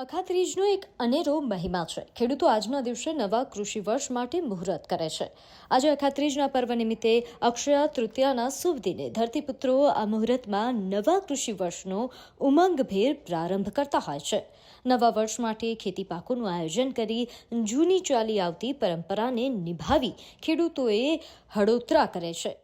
અખાત્રીજનો એક અનેરો મહિમા છે. ખેડૂતો આજના દિવસે નવા કૃષિ વર્ષ માટે મુહૂર્ત કરે છે. આજે અખાત્રીજના પર્વ નિમિત્તે અક્ષય તૃતીયાના શુભ દિને ધરતીપુત્રો આ મુહૂર્તમાં નવા કૃષિ વર્ષનો ઉમંગભેર પ્રારંભ કરતા હોય છે. નવા વર્ષ માટે ખેતી પાકોનું આયોજન કરી જૂની ચાલી આવતી પરંપરાને નિભાવી ખેડૂતોએ હળોતરા કરે છે.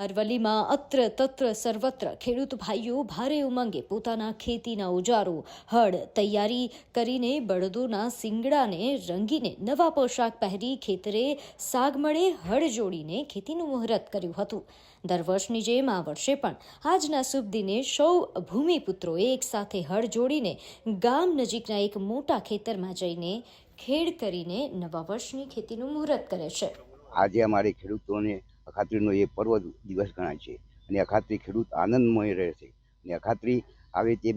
અરવલ્લીમાં અત્ર તત્ર સર્વત્ર ખેડૂત ભાઈઓ ભારે ઉમંગે પોતાના ખેતીના ઓજારો હળ તૈયારી કરીને બળદોના સિંગડાને રંગીને નવા પોશાક પહેરી ખેતરે સાગમળે હળ જોડીને ખેતીનું મુહૂર્ત કર્યું હતું. દર વર્ષની જેમ આ વર્ષે પણ આજના શુભ દિને સૌ ભૂમિપુત્રોએ એકસાથે હળ જોડીને ગામ નજીકના એક મોટા ખેતરમાં જઈને ખેડ કરીને નવા વર્ષની ખેતીનું મુહૂર્ત કરે છે. આજે અમારી ખેડૂતોને અખાત્રીનો એ પર્વ દિવસ ગણાય છે. અને અખાત્રી ખેડૂત આનંદમય રહે છે અને અખાત્રી આવે તે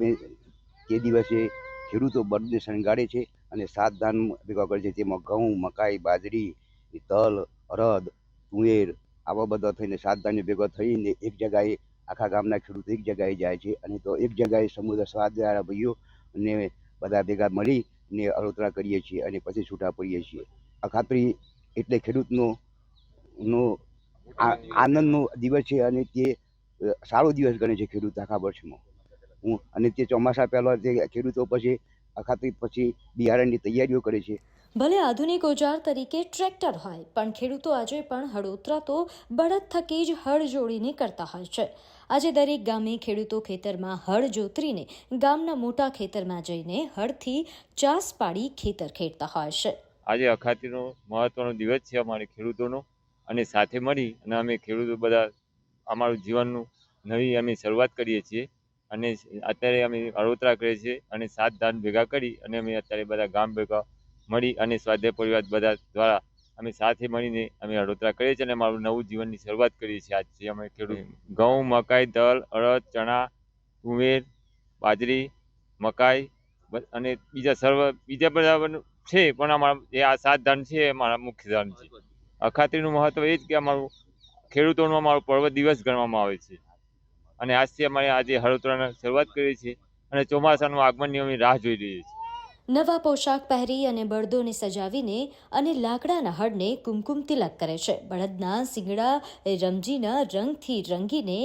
તે દિવસે ખેડૂતો બળદને શણગારે છે અને સાત ધાન ભેગા કરે છે. તેમાં ઘઉં, મકાઈ, બાજરી, તલ અડદ તુવેર આવા બધા થઈને સાત ધાન્ય ભેગા થઈને એક જગાએ આખા ગામના ખેડૂતો એક જગાએ જાય છે. અને તો એક જગાએ સમુદ્ર સ્વાદવાળા ભાઈઓ અને બધા ભેગા મળી ને અળોતરા કરીએ છીએ અને પછી છૂટા પડીએ છીએ. અખાત્રી એટલે ખેડૂતનો, નો આનંદનો દિવસ છે અને તે સારો દિવસ ગણે છે ખેડૂત આખા વર્ષમાં. હું અને તે ચોમાસા પહેલાં તે ખેડૂતો પછી અખાતી પછી બિયારણની તૈયારીઓ કરે છે. ભલે આધુનિક ઓજાર તરીકે ટ્રેક્ટર હોય પણ ખેડૂતો આજે પણ હળોતરા તો બળદ થકી જ હળ જોડીને કરતા હોય છે. આજે દરેક ગામે ખેડૂતો ખેતરમાં હળ જોતરીને ગામના મોટા ખેતરમાં જઈને હળથી ચાસ પાડી ખેતર ખેડતા હોય છે. આજે અખાતીનો મહત્વનો દિવસ છે અમારે ખેડૂતોનો. અને સાથે મળી અને અમે ખેડૂતો બધા અમારું જીવનનું નવી અમે શરૂઆત કરીએ છીએ. અને અત્યારે અમે હળોતરા કરીએ છીએ અને સાત ધાન ભેગા કરી અને અમે અત્યારે બધા ગામ ભેગા મળી અને સ્વાધ્યાય પરિવાર બધા દ્વારા અમે સાથે મળીને અમે હળોતરા કરીએ છીએ અને અમારું નવું જીવનની શરૂઆત કરીએ છીએ આજથી અમે ખેડૂત ઘઉં, મકાઈ દલ અડદ, ચણા, તુવેર, બાજરી, મકાઈ અને બીજા સર્વ બીજા બધા છે પણ અમારા એ આ સાત ધાન છે એ અમારા મુખ્ય ધાન છે. અખાત્રીનું મહત્વ એ જ કે અમારું ખેડૂતોનો અમારો પર્વ દિવસ ગણવામાં આવે છે. અને આજથી અમારે આજે હળોતરાની શરૂઆત કરીએ છીએ અને ચોમાસાનું આગમન નિયમની રાહ જોઈ રહી છીએ. નવા પોશાક પહેરી અને બળદોને સજાવીને અને લાકડાના હળને કુમકુમ તિલક કરે છે. બળદના શિંગડા રમજીના રંગથી રંગીને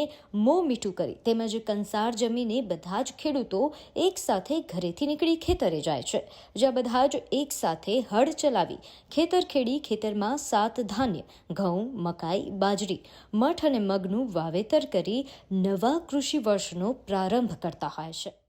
મોં મીઠું કરી તેમજ કંસાર જમીને બધા જ ખેડૂતો એકસાથે ઘરેથી નીકળી ખેતરે જાય છે. જ્યાં બધા જ એકસાથે હળ ચલાવી ખેતર ખેડી ખેતરમાં સાત ધાન્ય, ઘઉં, મકાઈ, બાજરી, મઠ અને મગનું વાવેતર કરી નવા કૃષિ વર્ષનો પ્રારંભ કરતા હોય છે.